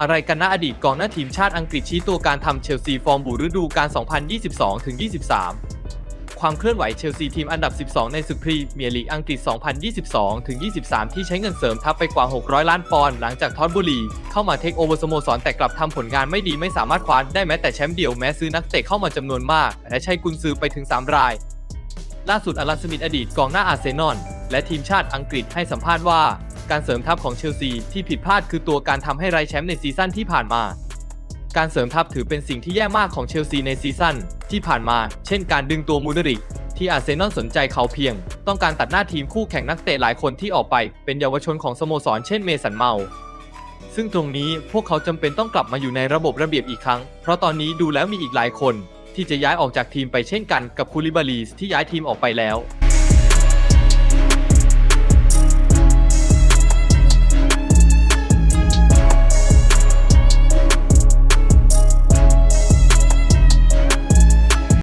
อะไรกันนะอดีตกองหน้าทีมชาติอังกฤษชี้ตัวการทำเชลซีฟอร์มบุฤดูกาล 2022-23 ความเคลื่อนไหวเชลซีทีมอันดับ 12 ในศึกพรีเมียร์ลีกอังกฤษ 2022-23 ที่ใช้เงินเสริมทัพไปกว่า 600 ล้านปอนด์หลังจากทอตบุรี เข้ามาเทคโอเวอร์สโมสรแต่กลับทำผลงานไม่ดีไม่สามารถคว้าได้แม้แต่แชมป์เดียวแม้ซื้อนักเตะเข้ามาจำนวนมาก และใช้กุนซือไปถึง 3 ราย ล่าสุดอลันสมิธอดีตกองหน้าอาร์เซนอลและทีมชาติอังกฤษให้สัมภาษณ์ว่า การเสริมทัพของเชลซีที่ผิดพลาดคือตัวการทำให้ไร้แชมป์ในซีซั่นที่ผ่านมา การเสริมทัพถือเป็นสิ่งที่แย่มากของเชลซีในซีซั่นที่ผ่านมา เช่นการดึงตัวมูดริกที่อาร์เซนอลสนใจเขาเพียง ต้องการตัดหน้าทีมคู่แข่งนักเตะหลายคนที่ออกไป เป็นเยาวชนของสโมสรเช่นเมสันเมา ซึ่งตรงนี้พวกเขาจำเป็นต้องกลับมาอยู่ในระบบระเบียบอีกครั้ง เพราะตอนนี้ดูแล้วมีอีกหลายคน ที่จะย้ายออกจากทีมไปเช่นกันกับคูลิบาลีสที่ย้ายทีมออกไปแล้ว